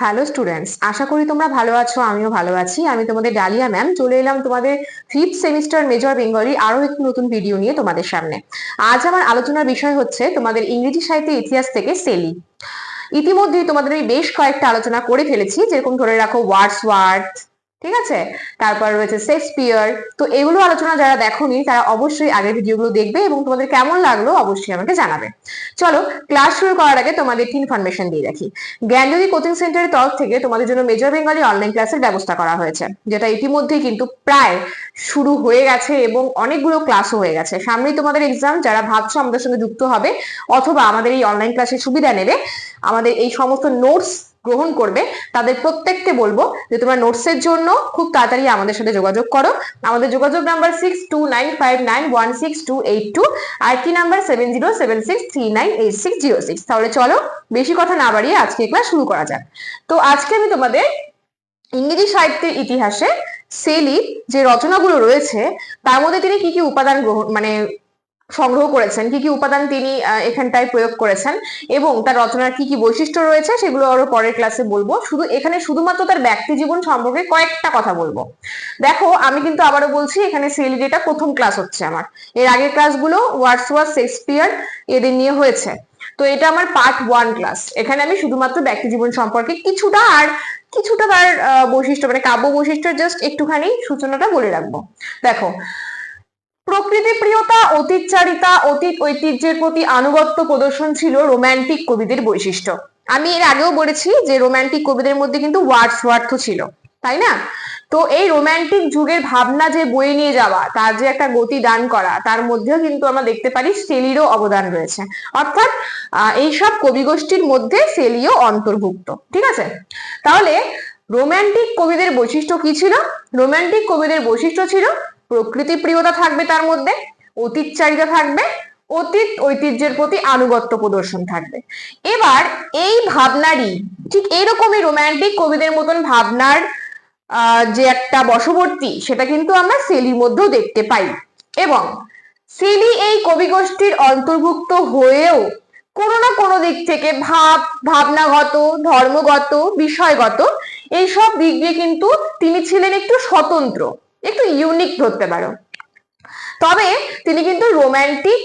Hello students আশা করি তোমরা ভালো আছো, আমিও ভালো আছি। আমি তোমাদের ডালিয়া ম্যাম চলে এলাম তোমাদের ফিফথ সেমিস্টার মেজর বেঙ্গলি আরও একটি নতুন ভিডিও নিয়ে তোমাদের সামনে। আজ আমার আলোচনার বিষয় হচ্ছে তোমাদের ইংরেজি সাহিত্যের ইতিহাস থেকে সেলি ইতিমধ্যেই তোমাদের আমি বেশ কয়েকটা আলোচনা করে ফেলেছি। যেরকম ধরে রাখো ওয়ার্ডস ওয়ার্থ ঠিক আছে? তারপর রয়েছে শেক্সপিয়ার তো এগুলো আলোচনা যারা দেখোনি, তারা অবশ্যই আগের ভিডিওগুলো দেখবে এবং তোমাদের কেমন লাগল অবশ্যই আমাকে জানাবে। চলো ক্লাস শুরু করার আগে তোমাদের একটি ইনফরমেশন দিয়ে রাখি। জ্ঞানজ্যোতি কোচিং সেন্টারের তরফ থেকে তোমাদের জন্য মেজর বেঙ্গলি অনলাইন ক্লাসের ব্যবস্থা করা হয়েছে, যেটা ইতিমধ্যেই কিন্তু প্রায় শুরু হয়ে গেছে এবং অনেকগুলো ক্লাসও হয়ে গেছে। সামনেই তোমাদের এক্সাম যারা ভাবছ আমাদের সঙ্গে যুক্ত হবে, অথবা আমাদের এই অনলাইন ক্লাসের সুবিধা নেবে, আমাদের এই সমস্ত নোটস গ্রহণ করবে, তাদের প্রত্যেককে বলব যে তোমরা নোটসের জন্য খুব তাড়াতাড়ি আমাদের সাথে যোগাযোগ করো। আমাদের যোগাযোগ number six two nine five nine one six two eight two আর কি number seven zero seven six three nine eight six zero six তাহলে চলো বেশি কথা না বাড়িয়ে আজকে ক্লাস শুরু করা যাক। তো আজকে আমি তোমাদের ইংরেজি সাহিত্যের ইতিহাসে সেলি যে রচনাগুলো রয়েছে, তার মধ্যে তিনি কি কি উপাদান গ্রহণ মানে সংগ্রহ করেছেন, কি কি উপাদান তিনি এখানটায় প্রয়োগ করেছেন এবং তার রচনার কি কি বৈশিষ্ট্য রয়েছে সেগুলো আরও পরের ক্লাসে বলব। শুধু এখানে শুধুমাত্র তার ব্যক্তি জীবন সম্পর্কে কয়েকটা কথা বলব। দেখো, আমি কিন্তু আবারও বলছি, এখানে সেলি যেটা প্রথম ক্লাস হচ্ছে আমার। এর আগের ক্লাসগুলো ওয়ার্ডস ওয়ার্ড শেক্সপিয়ার এদের নিয়ে হয়েছে। তো এটা আমার পার্ট ওয়ান ক্লাস এখানে আমি শুধুমাত্র ব্যক্তি জীবন সম্পর্কে কিছুটা আর কিছুটা তার বৈশিষ্ট্য মানে কাব্য বৈশিষ্ট্য জাস্ট একটুখানি সূচনাটা বলে রাখব। দেখো প্রকৃতি প্রিয়তা, অতীতচারিতা, অতীত ঐতিহ্যের প্রতি আনুগত্য প্রদর্শন ছিল রোমান্টিক কবিদের বৈশিষ্ট্য। আমি এর আগেও বলেছি যে রোমান্টিক কবিদের মধ্যে কিন্তু ওয়ার্ডস ওয়ার্থ ছিল, তাই না? তো এই রোমান্টিক যুগের ভাবনা যে বয়ে নিয়ে যাওয়া, তার যে একটা গতি দান করা, তার মধ্যেও কিন্তু আমরা দেখতে পারি সেলিরও অবদান রয়েছে। অর্থাৎ এইসব কবিগোষ্ঠীর মধ্যে সেলিও অন্তর্ভুক্ত, ঠিক আছে? তাহলে রোমান্টিক কবিদের বৈশিষ্ট্য কি ছিল? রোমান্টিক কবিদের বৈশিষ্ট্য ছিল প্রকৃতি প্রিয়তা থাকবে তার মধ্যে অতীতচারিতা থাকবে, অতীত ঐতিহ্যের প্রতি আনুগত্য প্রদর্শন থাকবে। এবার এই ভাবনারই ঠিক এরকমই রোম্যান্টিক কবিদের মতন ভাবনার যে একটা বশবর্তী, সেটা কিন্তু আমরা সেলির মধ্যেও দেখতে পাই। এবং সেলি এই কবিগোষ্ঠীর অন্তর্ভুক্ত হয়েও কোনো না কোনো দিক থেকে ভাব, ভাবনাগত, ধর্মগত, বিষয়গত, এইসব দিক দিয়ে কিন্তু তিনি ছিলেন একটু স্বতন্ত্র। একটু ইউনিক ধরতে পারো। তবে তিনি কিন্তু রোম্যান্টিক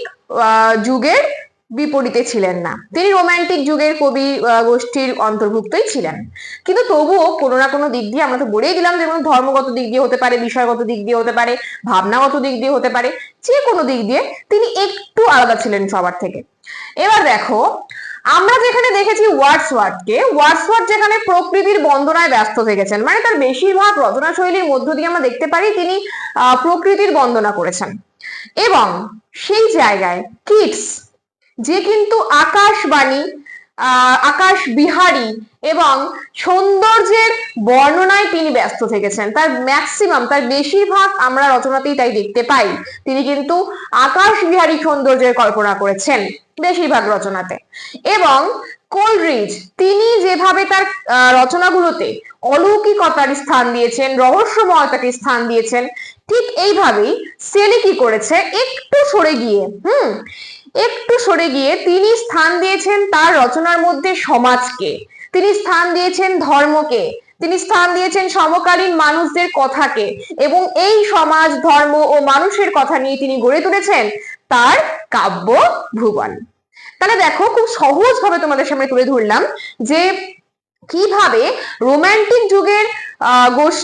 যুগের বিপরীতে ছিলেন না। তিনি রোমান্টিক যুগের কবি গোষ্ঠীর অন্তর্ভুক্তই ছিলেন। কিন্তু তবুও কোনো না কোনো দিক দিয়ে আমরা তো বলেই দিলাম যেমন ধর্মগত দিক দিয়ে হতে পারে, বিষয়গত দিক দিয়ে হতে পারে, ভাবনাগত দিক দিয়ে হতে পারে, যে কোনো দিক দিয়ে তিনি একটু আলাদা ছিলেন সবার থেকে। এবার দেখো, আমরা যেখানে দেখেছি ওয়ার্ডসওয়ার্থকে ওয়ার্ডসওয়ার্থ যেখানে প্রকৃতির বন্দনায় ব্যস্ত থেকেছেন মানে তার বেশিরভাগ রচনা শৈলীর মধ্য দিয়ে আমরা দেখতে পারি তিনি প্রকৃতির বন্দনা করেছেন। এবং সেই জায়গায় কিডস যে কিন্তু আকাশবাণী আকাশ বিহারী এবং সৌন্দর্যের বর্ণনায় তিনি ব্যস্ত থেকেছেন। তার ম্যাক্সিমাম তার বেশিরভাগ আমরা রচনাতেই তাই দেখতে পাই। তিনি কিন্তু আকাশ বিহারী সৌন্দর্যের কল্পনা করেছেন বেশিরভাগ রচনাতে। এবং কোলরিজ, তিনি যেভাবে তার রচনাগুলোতে অলৌকিকতার স্থান দিয়েছেন, রহস্যময়তাকে স্থান দিয়েছেন, ঠিক এইভাবেই সেলি কি করেছে। একটু সরে গিয়ে, হুম? একটু সরে গিয়ে তিনি স্থান দিয়েছেন তার রচনার মধ্যে সমাজকে। তিনি স্থান দিয়েছেন ধর্মকে। তিনি স্থান দিয়েছেন সমকালীন মানুষদের কথাকে এবং এই সমাজ, ধর্ম ও মানুষের কথা নিয়ে তিনি গড়ে তুলেছেন তার কাব্য ভুবন। তাহলে দেখো, খুব সহজ ভাবে তোমাদের সামনে তুলে ধরলাম যে কীভাবে রোমান্টিক যুগের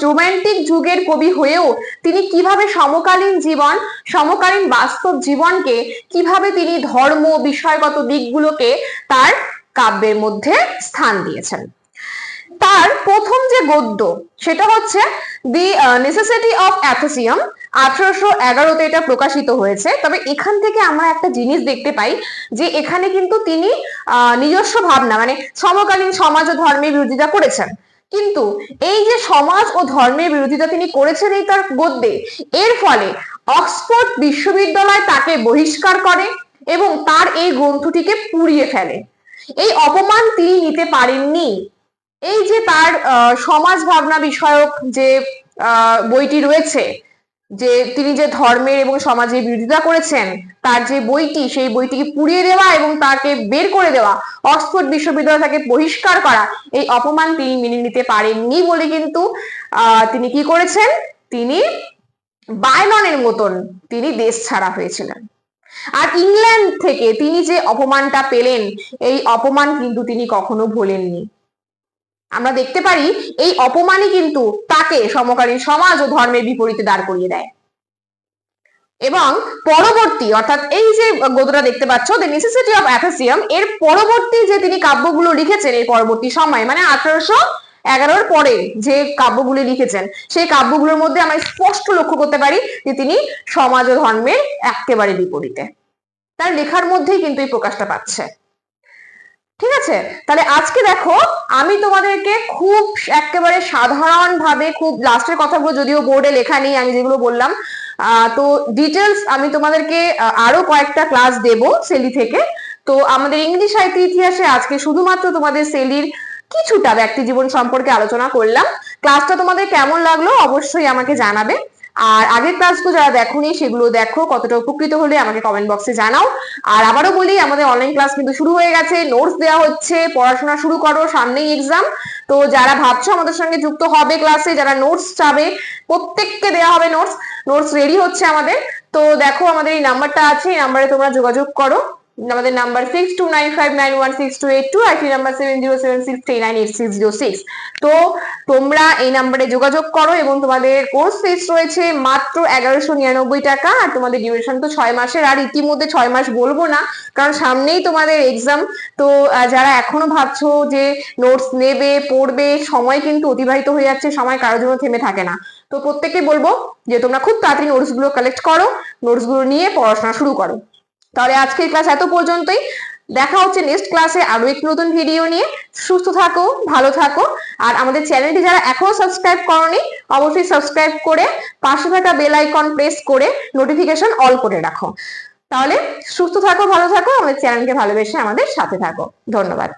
রোমান্টিক যুগের কবি হয়েও তিনি কীভাবে সমকালীন জীবন, সমকালীন বাস্তব জীবনকে, কীভাবে তিনি ধর্ম, বিষয়গত দিকগুলোকে তার কাব্যের মধ্যে স্থান দিয়েছেন। তার প্রথম যে গদ্য, সেটা হচ্ছে দি নেসেসিটি অফ অ্যাথোসিয়াম আঠারোশো এগারোতে এটা প্রকাশিত হয়েছে। তবে এখান থেকে আমরা একটা জিনিস দেখতে পাই যে এখানে কিন্তু তিনি নিজস্ব ভাবনা মানে সমকালীন সমাজ ও ধর্মের বিরোধিতা করেছেন। কিন্তু এই যে সমাজ ও ধর্মের বিরোধিতা তিনি করেছেন এই তার গদ্যে, এর ফলে অক্সফোর্ড বিশ্ববিদ্যালয় তাকে বহিষ্কার করে এবং তার এই গ্রন্থটিকে পুড়িয়ে ফেলে। এই অপমান তিনি নিতে পারেননি। এই যে তার সমাজ ভাবনা বিষয়ক যে বইটি রয়েছে যে তিনি যে ধর্মের এবং সমাজের বিরোধিতা করেছেন, তার যে বইটি, সেই বইটিকে পুড়িয়ে দেওয়া এবং তাকে বের করে দেওয়া, অক্সফোর্ড বিশ্ববিদ্যালয় তাকে বহিষ্কার করা, এই অপমান তিনি মেনে নিতে পারেননি বলে কিন্তু তিনি কি করেছেন? তিনি বায়ননের মতন তিনি দেশ ছাড়া হয়েছিলেন। আর ইংল্যান্ড থেকে তিনি যে অপমানটা পেলেন, এই অপমান কিন্তু তিনি কখনো ভোলেননি। আমরা দেখতে পারি এই অপমানই কিন্তু তাকে সমকালীন সমাজ ও ধর্মের বিপরীতে দাঁড় করিয়ে দেয়। এবং পরবর্তী, অর্থাৎ এই যে গদ্যটা দেখতে পাচ্ছ দ্য নেসেসিটি অফ অ্যাথেসিয়াম এর পরবর্তী যে তিনি কাব্যগুলো লিখেছেন এই পরবর্তী সময় মানে আঠারোশো এগারোর পরে যে কাব্যগুলি লিখেছেন, সেই কাব্যগুলোর মধ্যে আমরা স্পষ্ট লক্ষ্য করতে পারি যে তিনি সমাজ ও ধর্মের একেবারে বিপরীতে। তার লেখার মধ্যেই কিন্তু এই প্রকাশটা পাচ্ছে। ঠিক আছে? তাহলে আজকে দেখো, আমি তোমাদেরকে খুব একেবারে সাধারণ ভাবে খুব লাস্টের কথাগুলো যদিও বোর্ডে লেখা নেই, আমি যেগুলো বললাম তো ডিটেলস আমি তোমাদেরকে আরও কয়েকটা ক্লাস দেব সেলি থেকে। তো আমাদের ইংলিশ সাহিত্য ইতিহাসে আজকে শুধুমাত্র তোমাদের সেলির কিছুটা ব্যক্তি জীবন সম্পর্কে আলোচনা করলাম। ক্লাসটা তোমাদের কেমন লাগল অবশ্যই আমাকে জানাবে। আর আগের ক্লাসগুলো যারা দেখোনি, সেগুলো দেখো, কতটা উপকৃত হলে আমাকে কমেন্ট বক্সে জানাও। আর আবারও বলি, আমাদের অনলাইন ক্লাস কিন্তু শুরু হয়ে গেছে নোটস দেওয়া হচ্ছে, পড়াশোনা শুরু করো, সামনেই এক্সাম তো যারা ভাবছ আমাদের সঙ্গে যুক্ত হবে ক্লাসে যারা নোটস চাবে, প্রত্যেককে দেওয়া হবে নোটস নোটস রেডি হচ্ছে আমাদের। তো দেখো আমাদের এই নাম্বারটা আছে, এই নাম্বারে তোমরা যোগাযোগ করো। আমাদের number six two nine five nine one six two eight two IT number seven zero seven six three nine eight six zero six তো তোমরা এই নাম্বারে যোগাযোগ করো এবং তোমাদের কোর্স ফিস রয়েছে মাত্র এগারোশো নিরানব্বই টাকা, আর তোমাদের ডিউরেশন তো ছয় মাসের, আর ইতিমধ্যে ছয় মাস বলব না, কারণ সামনেই তোমাদের এক্সাম তো যারা এখনও ভাবছ যে নোটস নেবে, পড়বে, সময় কিন্তু অতিবাহিত হয়ে যাচ্ছে, সময় কারোর জন্য থেমে থাকে না। তো প্রত্যেককে বলব যে তোমরা খুব তাড়াতাড়ি নোটসগুলো কালেক্ট করো নোটসগুলো নিয়ে পড়াশোনা শুরু করো। তাহলে আজকের ক্লাস এত পর্যন্তই। দেখা হচ্ছে নেক্সট ক্লাসে আরও একটি নতুন ভিডিও নিয়ে। সুস্থ থাকো, ভালো থাকো। আর আমাদের চ্যানেলটি যারা এখনও সাবস্ক্রাইব করনি, অবশ্যই সাবস্ক্রাইব করে পাশে থাকা বেল আইকন প্রেস করে নোটিফিকেশন অল করে রাখো। তাহলে সুস্থ থাকো, ভালো থাকো। আমাদের চ্যানেলকে ভালোবেসে আমাদের সাথে থাকো। ধন্যবাদ।